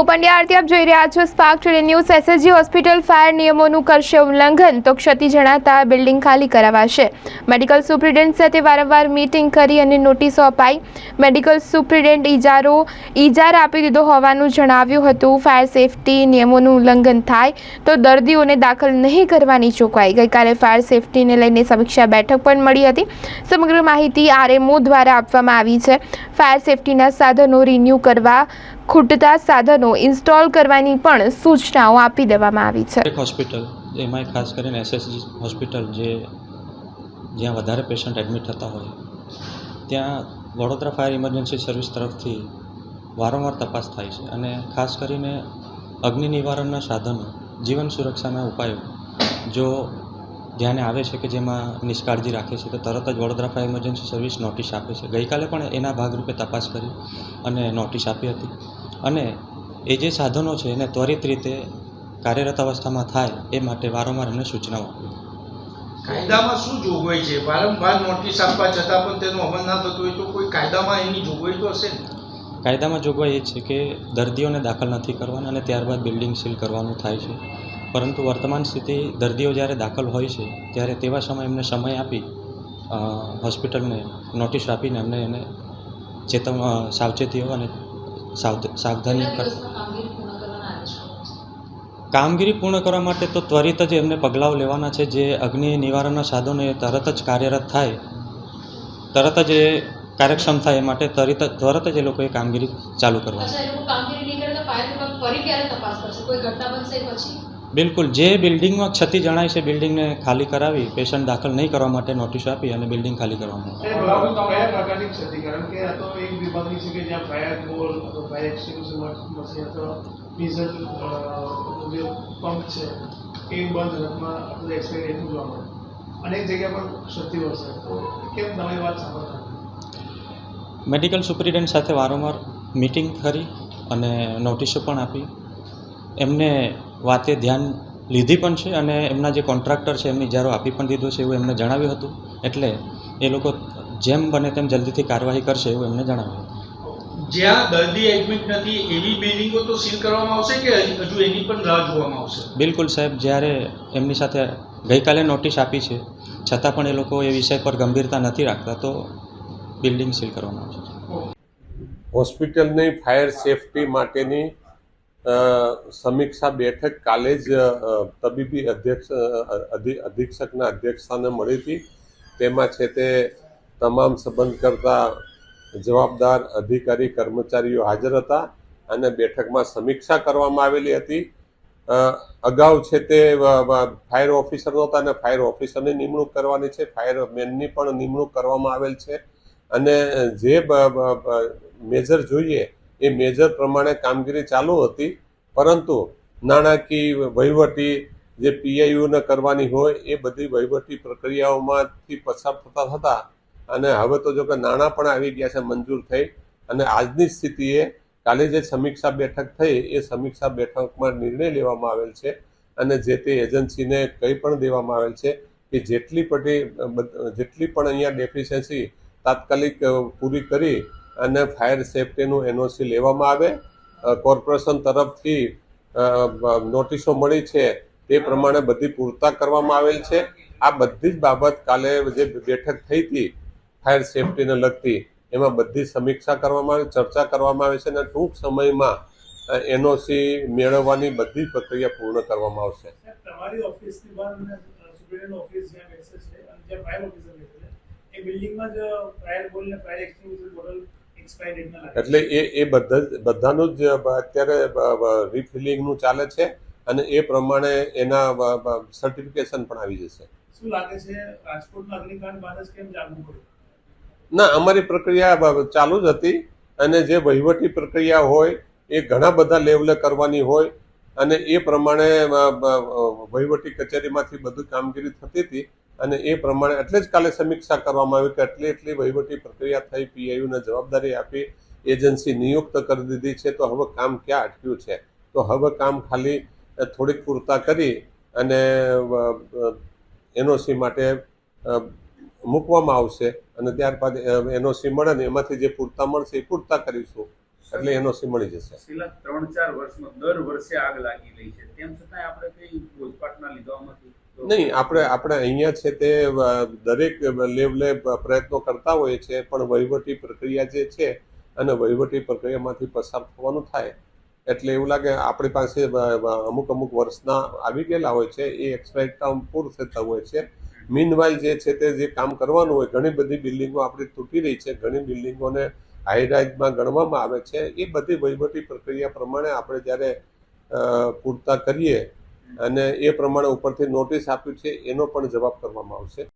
પંડ્યા આરતી આપ જોઈ રહ્યા છો Spark Today News SSG hospital fire નિયમોનું કરશે ઉલ્લંઘન. તો ક્ષતિ જણાતા બિલ્ડિંગ ખાલી કરાવાશે. મેડિકલ સુપ્રિન્ટેન્ડન્ટ સાથે વારંવાર મીટિંગ કરી અને નોટિસો અપાઈ. મેડિકલ સુપ્રિન્ટેન્ડન્ટ ઇજારો ઇજાર આપી દીધો હોવાનું જણાવ્યું હતું. ફાયર સેફટી નિયમોનું ઉલ્લંઘન થાય તો દર્દીઓને દાખલ નહીં કરવાની ચોકવાઈ ગઈકાલે ફાયર સેફટીને લઈને સમીક્ષા બેઠક પણ મળી હતી. સમગ્ર માહિતી આરએમઓ દ્વારા આપવામાં આવી છે. ફાયર સેફટીના સાધનો રિન્યૂ કરવા ખૂટતા સાધનો ઇન્સ્ટોલ કરવાની પણ સૂચનાઓ આપી દેવામાં આવી છે. હોસ્પિટલ એમાંય ખાસ કરીને એસએસજી હોસ્પિટલ જે જ્યાં વધારે પેશન્ટ એડમિટ થતા હોય, ત્યાં વડોદરા ફાયર ઇમરજન્સી સર્વિસ તરફથી વારંવાર તપાસ થાય છે અને ખાસ કરીને અગ્નિ નિવારણના સાધનો, જીવન સુરક્ષાના ઉપાયો, જો ધ્યાને આવે છે કે જેમાં નિષ્કાળજી રાખે છે તો તરત જ Vadodara fire emergency service notice આપે છે. ગઈકાલે પણ એના ભાગરૂપે તપાસ કરી અને નોટિસ આપી હતી. અને એ જે સાધનો છે એને ત્વરિત રીતે કાર્યરત અવસ્થામાં થાય એ માટે વારંવાર એમને સૂચનાઓ આપી. કાયદામાં શું જોગવાઈ છે? વારંવાર નોટિસ આપવા છતાં પણ તેનો અમલ ના થતો હોય તો કોઈ કાયદામાં એની જોગવાઈ તો હશે ને? કાયદામાં જોગવાઈ એ છે કે દર્દીઓને દાખલ નથી કરવાના અને ત્યારબાદ બિલ્ડિંગ સીલ કરવાનું થાય છે. પરંતુ વર્તમાન સ્થિતિ દર્દીઓ જ્યારે દાખલ હોય છે ત્યારે તેવા સમયે એમને સમય આપી હોસ્પિટલને નોટિસ આપીને એમને એને ચેતવ સાવચેતીઓ અને સાવધ સાવધાની કામગીરી પૂર્ણ કરવા માટે તો ત્વરિત જ એમને પગલાઓ લેવાના છે. જે અગ્નિ નિવારણના સાધનો એ તરત જ કાર્યરત થાય તરત જ એ કાર્યક્ષમ થાય એ માટે તરત જ તરત જ એ લોકોએ કામગીરી ચાલુ કરવાની. ફરી ક્યારે તપાસ કરશે? કોઈ ઘટના બનશે પછી? બિલકુલ જે બિલ્ડિંગમાં ક્ષતિ જણાય છે બિલ્ડિંગને ખાલી કરાવી પેશન્ટ દાખલ નહીં કરવા માટે નોટિસ આપી અને બિલ્ડિંગ ખાલી કરવાનું કયા પ્રકારની ક્ષતિ કારણ કે આ તો એક વિભાગની છે કે જ્યાં ફાયર બોલ અથવા ફાયર એક્સટિંગ્વિશર મશીન અથવા ડીઝલ જે પંપ છે એ બંધ હાલતમાં અથવા એક્સપાયર એટલું જોવા મળે. અનેક જગ્યા પર ક્ષતિ વર્ષે તો કેમ તમારી વાત સાંભળતા મેડિકલ સુપ્રિન્ટેન્ડન્ટ સાથે વારંવાર મિટિંગ કરી અને નોટિસો પણ આપી. એમને વાતે ધ્યાન લીધી પણ છે અને એમના જે કોન્ટ્રાક્ટર છે એમને ઇજારો આપી પણ દીધો છે એવું એમને જણાવ્યું હતું. એટલે એ લોકો જેમ બને તેમ જલ્દીથી કાર્યવાહી કરશે એવું એમને જણાવ્યું હતું. જ્યાં દર્દી એડમિટ નથી એવી બિલ્ડિંગો તો સીલ કરવામાં આવશે કે હજુ એની પણ રાહ જોવામાં આવશે? બિલકુલ સાહેબ જ્યારે એમની સાથે ગઈકાલે નોટિસ આપી છે છતાં પણ એ લોકો એ વિષય પર ગંભીરતા નથી રાખતા તો બિલ્ડિંગ સીલ કરવામાં આવશે. હોસ્પિટલની ફાયર સેફટી માટેની સમીક્ષા બેઠક કાલે જ તબીબી અધ્યક્ષ અધિ- અધિક્ષકના અધ્યક્ષસ્થાને મળી હતી. તેમાં છે તે તમામ સંબંધ કરતા જવાબદાર, અધિકારી, કર્મચારીઓ હાજર હતા અને બેઠકમાં સમીક્ષા કરવામાં આવેલી હતી. અગાઉ છે તે ફાયર ઓફિસર નહોતા અને ફાયર ઓફિસરની નિમણૂક કરવાની છે. ફાયર મેનની પણ નિમણૂક કરવામાં આવેલ છે. અને જે મેજર જોઈએ એ મેજર પ્રમાણે કામગીરી ચાલુ હતી, પરંતુ નાણાકીય વહીવટી જે પીઆઈયુને કરવાની હોય એ બધી વહીવટી પ્રક્રિયાઓમાંથી પસાર થતા હતા અને હવે તો જો કે નાણાં પણ આવી ગયા છે, મંજૂર થઈ અને આજની સ્થિતિએ કાલે જે સમીક્ષા બેઠક થઈ એ સમીક્ષા બેઠકમાં નિર્ણય લેવામાં આવેલ છે અને જે તે એજન્સીને કંઈ પણ દેવામાં આવેલ છે કે જેટલી પટી, જેટલી પણ અહીંયા ડેફિશિયન્સી તાત્કાલિક પૂરી કરી અને ફાયર સેફટીનું એનઓસી લેવામાં આવે. કોર્પોરેશન તરફથી નોટિસો મળી છે તે પ્રમાણે બધી પૂરતા કરવામાં આવેલ છે. આ બધી જ બાબત કાલે જે બેઠક થઈ હતી ફાયર સેફટીને લગતી, એમાં બધી સમીક્ષા કરવામાં આવી, ચર્ચા કરવામાં આવે છે અને ટૂંક સમયમાં એનઓસી મેળવવાની બધી જ પ્રક્રિયા પૂર્ણ કરવામાં આવશે. તમારી ઓફિસ બિલ્ડિંગમાં જ ફાયર બોલ ને ફાયર એક્સટિંગ્વિશર બોટલ એટલે એ એ બધા બધાનું જ અત્યારે રિફિલિંગનું ચાલે છે અને એ પ્રમાણે એના સર્ટિફિકેશન પણ આવી જશે. શું લાગે છે રાજકોટમાં અગ્નિકાંડ બાદ જ કેમ જાગવું પડ્યું? ના અમારી પ્રક્રિયા ચાલુ જ હતી અને જે વહીવટી પ્રક્રિયા હોય એ ઘણા બધા લેવલે કરવાની હોય અને એ પ્રમાણે વહીવટી કચેરીમાંથી બધું કામગીરી થતી હતી અને એ પ્રમાણે એટલે જ કાલે સમીક્ષા કરવામાં આવી કે એટલી એટલી વહીવટી પ્રક્રિયા થઈ, પીઆઈયુને જવાબદારી આપી, એજન્સી નિયુક્ત કરી દીધી છે, તો હવે કામ ક્યાં અટક્યું છે? તો હવે કામ ખાલી થોડીક પૂરતા કરી અને એનઓસી માટે મૂકવામાં આવશે અને ત્યારબાદ એનઓસી મળે ને એમાંથી જે પૂરતા મળશે એ પૂરતા કરીશું. એટલે એનઓસી મળી જશે. ત્રણ ચાર વર્ષમાં દર વર્ષે આગ લાગી રહી છે. તેમ છતાં આપણે કઈ બોધપાઠના લીધામાંથી નહીં, આપણે આપણે અહીંયા છે તે દરેક લેવલે પ્રયત્નો કરતા હોઈએ છીએ, પણ વહીવટી પ્રક્રિયા જે છે, અને વહીવટી પ્રક્રિયામાંથી પસાર થવાનું થાય. એટલે એવું લાગે આપણી પાસે અમુક અમુક વર્ષના આવી ગયેલા હોય છે, એ એક્સપાયર ટર્મ પૂરું થતા હોય છે. મીનવાઇલ જે છે તે જે કામ કરવાનું હોય, ઘણી બધી બિલ્ડિંગો આપણી તૂટી રહી છે, ઘણી બિલ્ડિંગોને હાઈરાઇઝમાં ગણવામાં આવે છે. એ બધી વહીવટી પ્રક્રિયા પ્રમાણે આપણે જ્યારે પૂરતા કરીએ અને એ પ્રમાણે ઉપરથી નોટિસ આપ્યું છે એનો પણ જવાબ કરવામાં આવશે.